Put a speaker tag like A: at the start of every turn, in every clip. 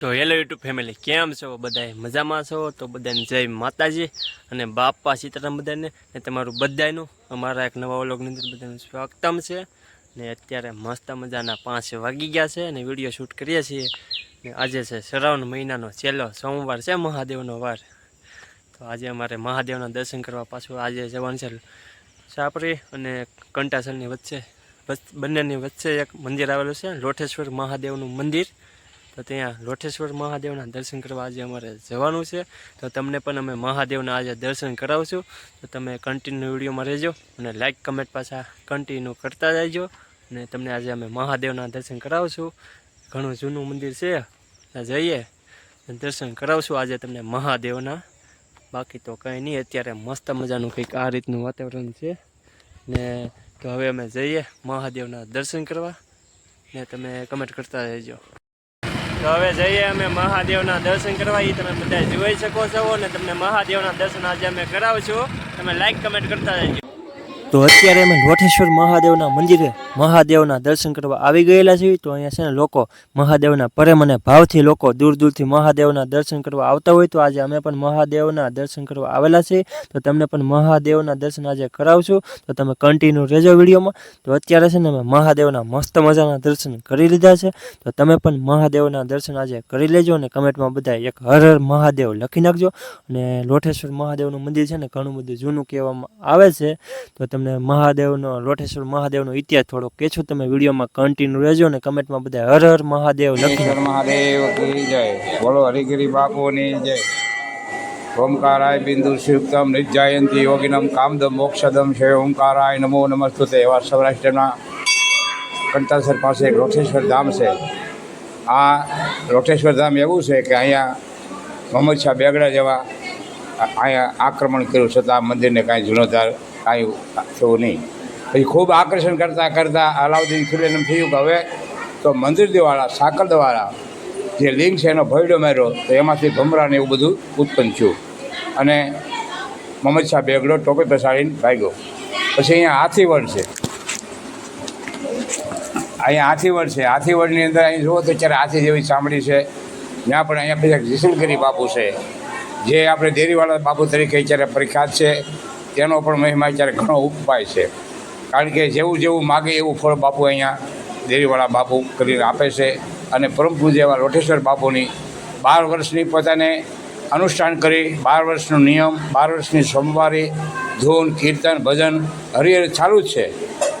A: તો hello YouTube family, કેમ છો? બધાએ મજામાં છો? તો બધાને જય માતાજી અને બાપા સીતારામ બધાને ને તમારું બધાયનું, અમારા એક નવા વ્લોગની અંદર બધાનું સ્વાગતમ છે. ને અત્યારે મસ્ત મજાના પાંચ વાગી ગયા છે અને વીડિયો શૂટ કરીએ છીએ. ને આજે છે શ્રાવણ મહિનાનો છેલ્લો સોમવાર છે, મહાદેવનો વાર. તો આજે અમારે મહાદેવના દર્શન કરવા પાછું આજે જવાનું છે. સાપરી અને કંટાસલની વચ્ચે, બંનેની વચ્ચે એક મંદિર આવેલું છે, લોઠેશ્વર મહાદેવનું મંદિર. તો ત્યાં લોઠેશ્વર મહાદેવના દર્શન કરવા આજે અમારે જવાનું છે. તો તમને પણ અમે મહાદેવના આજે દર્શન કરાવશું. તો તમે કન્ટિન્યુ વિડીયોમાં રહેજો અને લાઇક કમેન્ટ પાછા કન્ટિન્યુ કરતા જજો અને તમને આજે અમે મહાદેવના દર્શન કરાવશું. ઘણું જૂનું મંદિર છે. ત્યાં જઈએ દર્શન કરાવશું. આજે તમને મહાદેવના. બાકી તો કંઈ નહીં, અત્યારે મસ્ત મજાનું કંઈક આ રીતનું વાતાવરણ છે. ને તો હવે અમે જઈએ મહાદેવના દર્શન કરવા. ને તમે કમેન્ટ કરતા રહેજો. તો હવે જઈએ અમે મહાદેવના દર્શન કરવા. એ તમે બધા જોઈ શકો છો અને તમને મહાદેવના દર્શન આજે અમે કરાવશું. તમે લાઈક કમેન્ટ કરતા રહેજો. તો અત્યારે અમે લોઠેશ્વર મહાદેવના મંદિરે મહાદેવના દર્શન કરવા આવી ગયેલા છીએ. તો અહીંયા છે ને લોકો મહાદેવના પ્રેમ અને ભાવથી લોકો દૂર દૂરથી મહાદેવના દર્શન કરવા આવતા હોય. તો આજે અમે પણ મહાદેવના દર્શન કરવા આવેલા છીએ. તો તમને પણ મહાદેવના દર્શન આજે કરાવશું. તો તમે કન્ટિન્યુ રહેજો વિડીયોમાં. તો અત્યારે છે ને અમે મહાદેવના મસ્ત મજાના દર્શન કરી લીધા છે. તો તમે પણ મહાદેવના દર્શન આજે કરી લેજો અને કમેન્ટમાં બધા એક હર હર મહાદેવ લખી નાખજો. અને લોઠેશ્વર મહાદેવનું મંદિર છે ને ઘણું બધું જૂનું કહેવામાં આવે છે. તો તમને મહાદેવનો લોઠેશ્વર મહાદેવનો ઇતિહાસ થોડો કે છો તમે વિડીયોમાં કન્ટિન્યુ રહેજો ને કમેન્ટમાં બધા હર હર મહાદેવ લખી
B: મહાદેવ જય. બોલો હરિગિરી બાપુની જય. ઓમકારાય બિંદુ શિવતમ નિજયંતિ યોગિનમ કામદમ મોક્ષદમ છે ઓમકારાય નમો નમસ્તુતે. એવા સૌરાષ્ટ્રના કંટાસર પાસે એક રોઠેશ્વર ધામ છે. આ રોઠેશ્વર ધામ એવું છે કે અહીંયા મોહમ્મદ શાહ બેગડા જેવા અહીંયા આક્રમણ કર્યું છતાં આ મંદિરને કાંઈ જીર્ણોદ્ધાર કાંઈ થયું નહીં. પછી ખૂબ આકર્ષણ કરતાં કરતાં અલાઉદ્દીન ખિલને થયું કે હવે તો મંદિર દેવાળા સાકર દ્વારા જે લિંગ છે એનો ભયડો માર્યો, તો એમાંથી ભમરાને એવું બધું ઉત્પન્ન થયું. અને મોહમ્મદ શાહ બેગડો ટોપી પસાડીને ભાગ્યો. પછી અહીંયા હાથીવડ છે. અહીંયા હાથીવડ છે. હાથીવડની અંદર અહીં જુઓ તો અત્યારે હાથી જેવી ચામડી છે. ત્યાં પણ અહીંયા પછી જીસલગીરી બાપુ છે. જે આપણે દેરીવાળા બાપુ તરીકે અત્યારે પ્રખ્યાત છે. તેનો પણ મહિમા અત્યારે ઘણો ઉપાય છે. કારણ કે જેવું જેવું માગે એવું ફળ બાપુ અહીંયા દેવીવાળા બાપુ કરીને આપે છે અને પરમ પૂજ્ય એવા લોટેશ્વર બાપુની બાર વર્ષની પોતાને અનુષ્ઠાન કરી, બાર વર્ષનો નિયમ, બાર વર્ષની સોમવારી, ધૂન, કીર્તન, ભજન હરિહર ચાલુ જ છે.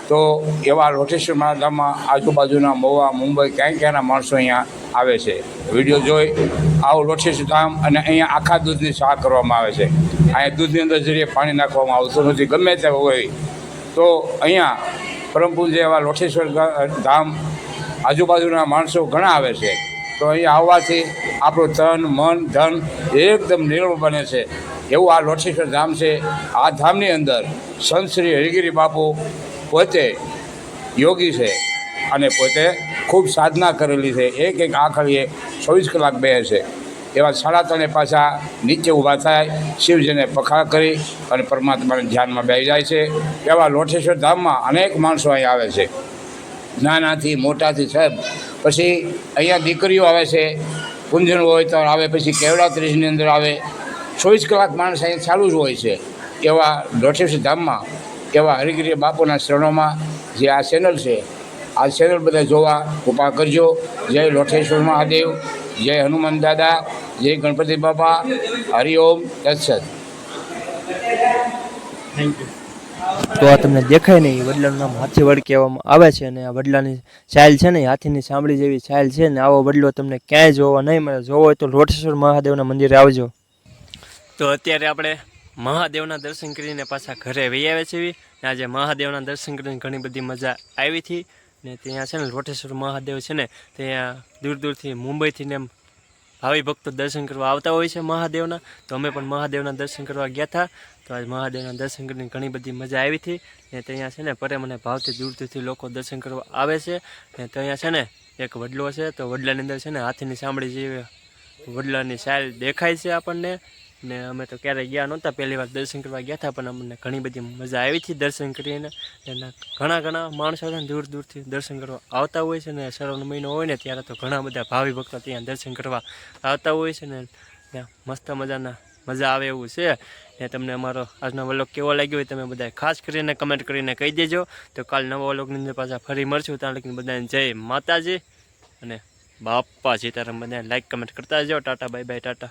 B: તો એવા લોટેશ્વર ધામમાં આજુબાજુના મોવા, મુંબઈ, ક્યાંય ક્યાંના માણસો અહીંયા આવે છે. વીડિયો જોઈ આવું લોઠી ધામ અને અહીંયા આખા દૂધની શાહ કરવામાં આવે છે. અહીંયા દૂધની અંદર જરીએ પાણી નાખવામાં આવતું નથી, ગમે તે હોય. તો અહીંયા પરમપુર જેવા લોઠેશ્વર ધામ આજુબાજુના માણસો ઘણા આવે છે. તો અહીંયા આવવાથી આપણું તન, મન, ધન એકદમ નિર્મળ બને છે. એવું આ લોઠેશ્વર ધામ છે. આ ધામની અંદર સંત શ્રી હરિગીરી બાપુ પોતે યોગી છે. અને પોતે ખૂબ સાધના કરેલી છે. એક એક આખળીએ ચોવીસ કલાક બે છે. એવા સાડા ત્રણે પાછા નીચે ઊભા થાય, શિવજીને પખાર કરી અને પરમાત્માને ધ્યાનમાં બેસી જાય છે. એવા લોઠેશ્વર ધામમાં અનેક માણસો અહીં આવે છે. નાનાથી મોટાથી સાહેબ, પછી અહીંયા દીકરીઓ આવે છે. પૂંજન હોય તો આવે, પછી કેવડા ત્રીજની અંદર આવે. ચોવીસ કલાક માણસ અહીંયા ચાલુ જ હોય છે. એવા લોઠેશ્વર ધામમાં એવા હરિગીરી બાપુના શરણોમાં જે આ ચેનલ છે આ ચેનલ બધા જોવા કૃપા કરજો. જય લોઠેશ્વર મહાદેવ જય હનુમાન દાદા જય ગણપતિ બાપા હરિઓમ તત્સત.
A: તો આ તમને દેખાય નહીં એ વડલાનું નામ હાથીવડ કહેવામાં આવે છે અને આ વડલાની છાયલ છે ને હાથીની સાંભળી જેવી છાયલ છે ને આવો વડલો તમને ક્યાંય જોવા નહીં મળે. જોવો હોય તો લોટેશ્વર મહાદેવના મંદિરે આવજો. તો અત્યારે આપણે મહાદેવના દર્શન કરીને પાછા ઘરે વહી આવે છે આજે મહાદેવના દર્શન કરીને ઘણી બધી મજા આવી હતી. ને ત્યાં છે ને લોટેશ્વર મહાદેવ છે ને, ત્યાં દૂર દૂરથી મુંબઈથી ને ભાવિ ભક્તો દર્શન કરવા આવતા હોય છે મહાદેવના. તો અમે પણ મહાદેવના દર્શન કરવા ગયા હતા. તો આજ મહાદેવના દર્શન કરીને ઘણી બધી મજા આવી હતી. ને ત્યાં છે ને પરે મને ભાવથી દૂર દૂરથી લોકો દર્શન કરવા આવે છે. ને ત્યાં છે ને એક વડલો છે, તો વડલાની અંદર છે ને હાથીની સાંભળી જેવી વડલાની સાયલ દેખાય છે આપણને. ને અમે તો ક્યારેય ગયા નહોતા. પહેલી વાર દર્શન કરવા ગયા હતા, પણ અમને ઘણી બધી મજા આવી હતી દર્શન કરીને. એના ઘણા ઘણા માણસો છે દૂર દૂરથી દર્શન કરવા આવતા હોય છે ને, શ્રાવણ મહિનો હોય ને, ત્યારે તો ઘણા બધા ભાવિ ભક્તો ત્યાં દર્શન કરવા આવતા હોય છે ને. ત્યાં મસ્ત મજાના મજા આવે એવું છે. ને તમને અમારો આજનો વલોગ કેવો લાગ્યો હોય તમે બધાએ ખાસ કરીને કમેન્ટ કરીને કહી દેજો. તો કાલ નવા વલોગની અંદર પાછા ફરી મળશું. ત્યાં લગીને બધાને જય માતાજી અને બાપા સીતારામ બધાને લાઈક કમેન્ટ કરતા જાઓ. Tata bye bye tata.